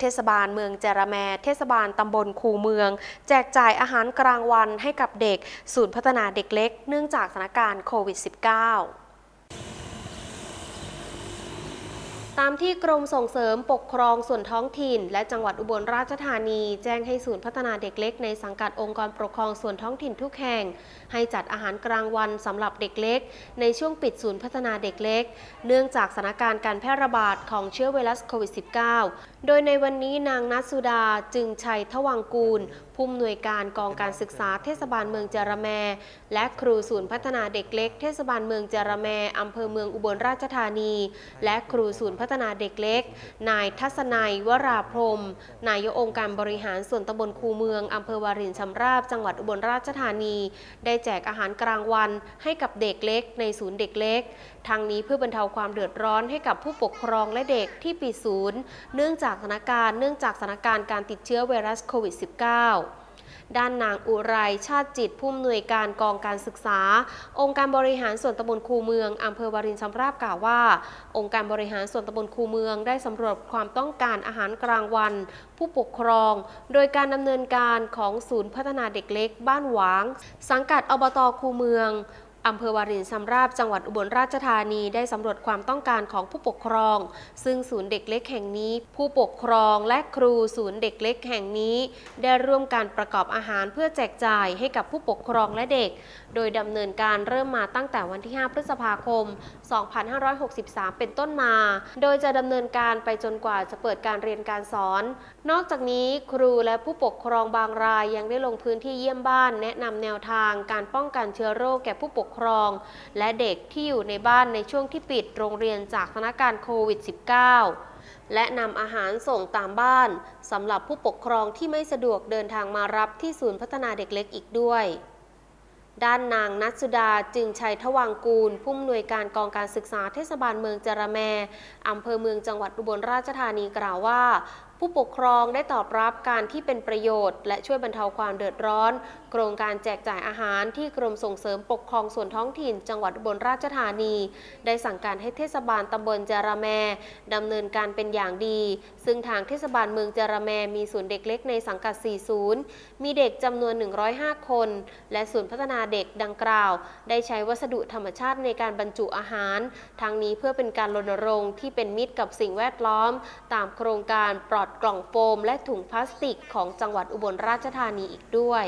เทศบาลเมืองเจรแมเทศบาลตำบลคูเมือง แจกจ่ายอาหารกลางวันให้กับเด็ก ศูนย์พัฒนาเด็กเล็ก เนื่องจากสถานการณ์โควิด -19 ตามที่กรมส่งเสริมปกครองส่วนท้องถิ่น และจังหวัดอุบลราชธานี แจ้งให้ศูนย์พัฒนาเด็กเล็กในสังกัดองค์กรปกครองส่วนท้องถิ่นทุกแห่ง ให้จัดอาหารกลางวันสำหรับเด็กเล็ก ในช่วงปิดศูนย์พัฒนาเด็กเล็ก เนื่องจากสถานการณ์การแพร่ระบาดของเชื้อไวรัสโควิด -19 โดยในวันนี้นางนัทสุดาจึงชัยทวังกูล ผู้อำนวยการกองการศึกษาเทศบาลเมืองจาระแม และครูศูนย์พัฒนาเด็กเล็ก เทศบาลเมืองจาระแมอำเภอเมืองอุบลราชธานี และครูศูนย์พัฒนาเด็กเล็ก นายทัศนัยวราพรม นายกองค์การบริหารส่วนตำบลคูเมืองอำเภอวารินชำราบจังหวัดอุบลราชธานี ได้แจกอาหารกลางวันให้กับเด็กเล็ก ในศูนย์เด็กเล็ก ทางนี้เพื่อบรรเทาความเดือดร้อนให้กับผู้ปกครองและเด็กที่ปิดศูนย์ เนื่องจากสถานการณ์เนื่องจากสถานการณ์การติดเชื้อไวรัสโควิด -19 ด้านนางอุไรชาติจิตผู้อำนวยการกองการศึกษา องค์การบริหารส่วนตำบลคูเมืองอำเภอวารินชำราบกล่าวว่า องค์การบริหารส่วนตำบลคูเมืองได้สำรวจความต้องการอาหารกลางวัน ผู้ปกครอง โดยการดำเนินการของศูนย์พัฒนาเด็กเล็ก บ้านหวาง สังกัดอบตคูเมือง อำเภอวารินชำราบจังหวัดอุบลราชธานีได้สำรวจความต้องการของผู้ปกครอง ซึ่งศูนย์เด็กเล็กแห่งนี้ ผู้ปกครองและครูศูนย์เด็กเล็กแห่งนี้ ได้ร่วมการประกอบอาหารเพื่อแจกจ่ายให้กับผู้ปกครองและเด็ก โดยดำเนินการเริ่มมาตั้งแต่วันที่ 5 พฤษภาคม 2563 เป็นต้นมา โดยจะดำเนินการไปจนกว่าจะเปิดการเรียนการสอน นอกจากนี้ครูและผู้ปกครองบางรายยังได้ลงพื้นที่เยี่ยมบ้าน แนะนำแนวทางการป้องกันเชื้อโรคแก่ผู้ปกครองและเด็กที่อยู่ในบ้านในช่วงที่ปิดโรงเรียนจากสถานการณ์โควิด -19 และนำอาหารส่งตามบ้านสำหรับผู้ปกครองที่ไม่สะดวกเดินทางมารับที่ศูนย์พัฒนาเด็กเล็กอีกด้วยด้านนางนัทสุดาจึงชัยทวังกูล ผู้อำนวยการกองการศึกษาเทศบาลเมืองจาระแมอำเภอเมืองจังหวัดอุบลราชธานีกล่าวว่า ผู้ปกครองได้ตอบรับการที่เป็นประโยชน์ และช่วยบรรเทาความเดือดร้อน โครงการแจกจ่ายอาหารที่กรมส่งเสริมปกครองส่วนท้องถิ่น จังหวัดบลราชธานี ได้สั่งการให้เทศบาลตำบลจาระแมดำเนินการเป็นอย่างดี ซึ่งทางเทศบาลเมืองจาระแมมีศูนย์เด็กเล็กในสังกัด4ศูนย์มีเด็กจำนวน 105 คน และศูนย์พัฒนาเด็กดังกล่าว ได้ใช้วัสดุธรรมชาติในการบรรจุอาหาร ทางนี้เพื่อเป็นการรณรงค์ที่เป็นมิตรกับสิ่งแวดล้อม ตามโครงการปลอดดกล่องโฟมและถุงพลาสติกของจังหวัดอุบลราชธานีอีกด้วย